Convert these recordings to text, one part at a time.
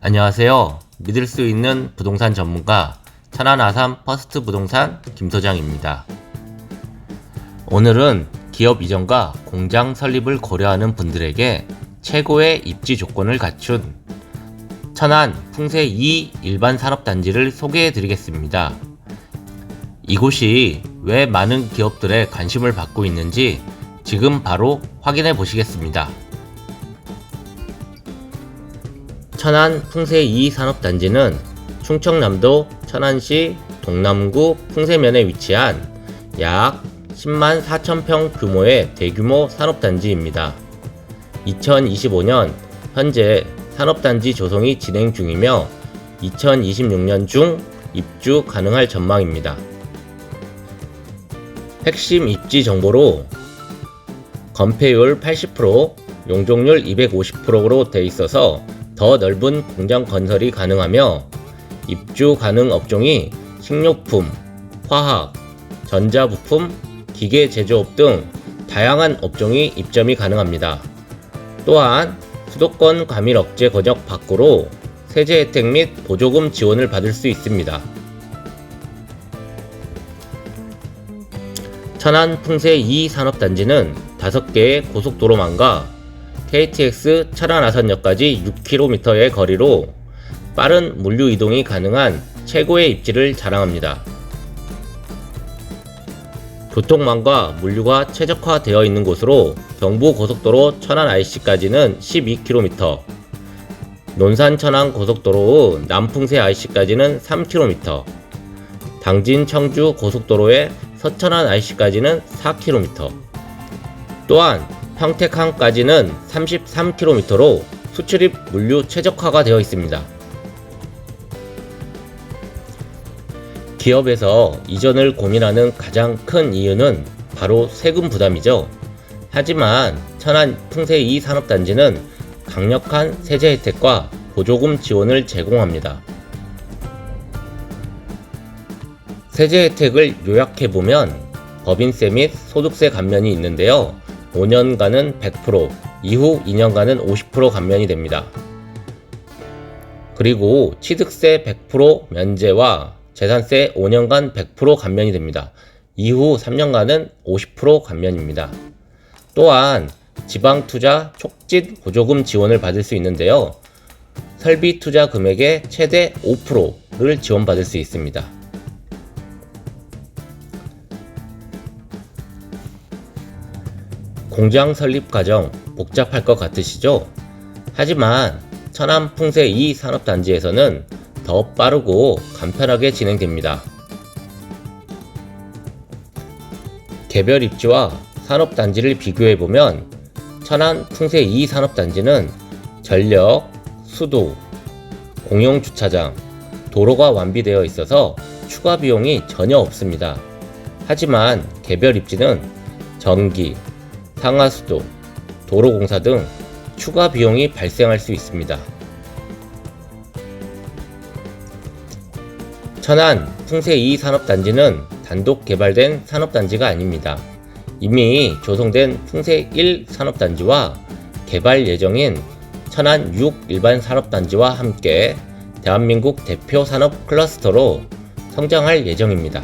안녕하세요. 믿을 수 있는 부동산 전문가 천안 아산 퍼스트 부동산 김 소장입니다. 오늘은 기업 이전과 공장 설립을 고려하는 분들에게 최고의 입지 조건을 갖춘 천안 풍세 2 일반 산업단지를 소개해 드리겠습니다. 이곳이 왜 많은 기업들의 관심을 받고 있는지 지금 바로 확인해 보시겠습니다. 천안 풍세 2 산업단지는 충청남도 천안시 동남구 풍세면에 위치한 약 10만 4천 평 규모의 대규모 산업단지입니다. 2025년 현재 산업단지 조성이 진행 중이며 2026년 중 입주 가능할 전망입니다. 핵심 입지 정보로 건폐율 80%, 용적률 250%로 돼 있어서 더 넓은 공장 건설이 가능하며 입주 가능 업종이 식료품, 화학, 전자부품, 기계 제조업 등 다양한 업종이 입점이 가능합니다. 또한 수도권 과밀 억제 권역 밖으로 세제 혜택 및 보조금 지원을 받을 수 있습니다. 천안 풍세 2 산업단지는 5개의 고속도로망과 KTX 천안 아산역까지 6km의 거리로 빠른 물류 이동이 가능한 최고의 입지를 자랑합니다. 교통망과 물류가 최적화되어 있는 곳으로 경부 고속도로 천안 IC까지는 12km, 논산 천안 고속도로 남풍세 IC까지는 3km, 당진 청주 고속도로의 서천안 IC까지는 4km, 또한 평택항까지는 33km로 수출입 물류 최적화가 되어 있습니다. 기업에서 이전을 고민하는 가장 큰 이유는 바로 세금 부담이죠. 하지만 천안 풍세 2 산업단지는 강력한 세제 혜택과 보조금 지원을 제공합니다. 세제 혜택을 요약해보면 법인세 및 소득세 감면이 있는데요. 5년간은 100%, 이후 2년간은 50% 감면이 됩니다. 그리고 취득세 100% 면제와 재산세 5년간 100% 감면이 됩니다. 이후 3년간은 50% 감면입니다. 또한 지방투자 촉진 보조금 지원을 받을 수 있는데요. 설비 투자 금액의 최대 5%를 지원받을 수 있습니다. 공장 설립 과정 복잡할 것 같으시죠? 하지만 천안 풍세 2 산업단지에서는 더 빠르고 간편하게 진행됩니다. 개별 입지와 산업단지를 비교해보면 천안 풍세 2 산업단지는 전력, 수도, 공용주차장, 도로가 완비되어 있어서 추가 비용이 전혀 없습니다. 하지만 개별 입지는 전기, 상하수도, 도로공사 등 추가 비용이 발생할 수 있습니다. 천안 풍세 2 산업단지는 단독 개발된 산업단지가 아닙니다. 이미 조성된 풍세 1 산업단지와 개발 예정인 천안 6 일반 산업단지와 함께 대한민국 대표 산업 클러스터로 성장할 예정입니다.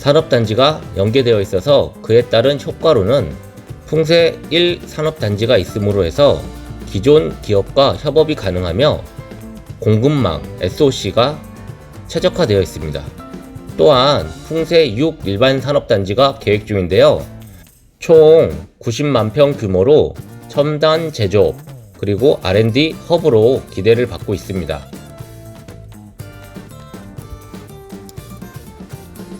산업단지가 연계되어 있어서 그에 따른 효과로는 풍세 1 산업단지가 있음으로 해서 기존 기업과 협업이 가능하며 공급망 SOC가 최적화되어 있습니다. 또한 풍세 6 일반 산업단지가 계획 중인데요. 총 90만 평 규모로 첨단 제조업 그리고 R&D 허브로 기대를 받고 있습니다.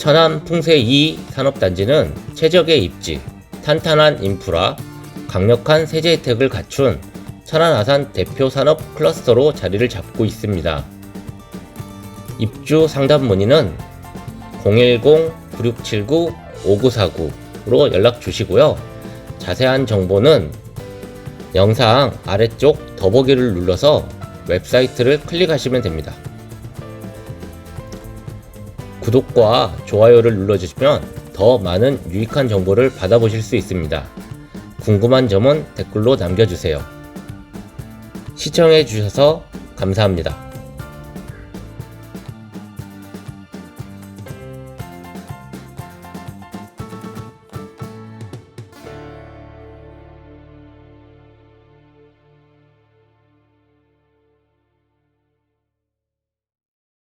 천안 풍세 2 산업단지는 최적의 입지, 탄탄한 인프라, 강력한 세제 혜택을 갖춘 천안 아산 대표 산업 클러스터로 자리를 잡고 있습니다. 입주 상담 문의는 010-9679-5949로 연락 주시고요. 자세한 정보는 영상 아래쪽 더보기를 눌러서 웹사이트를 클릭하시면 됩니다. 구독과 좋아요를 눌러주시면 더 많은 유익한 정보를 받아보실 수 있습니다. 궁금한 점은 댓글로 남겨주세요. 시청해주셔서 감사합니다.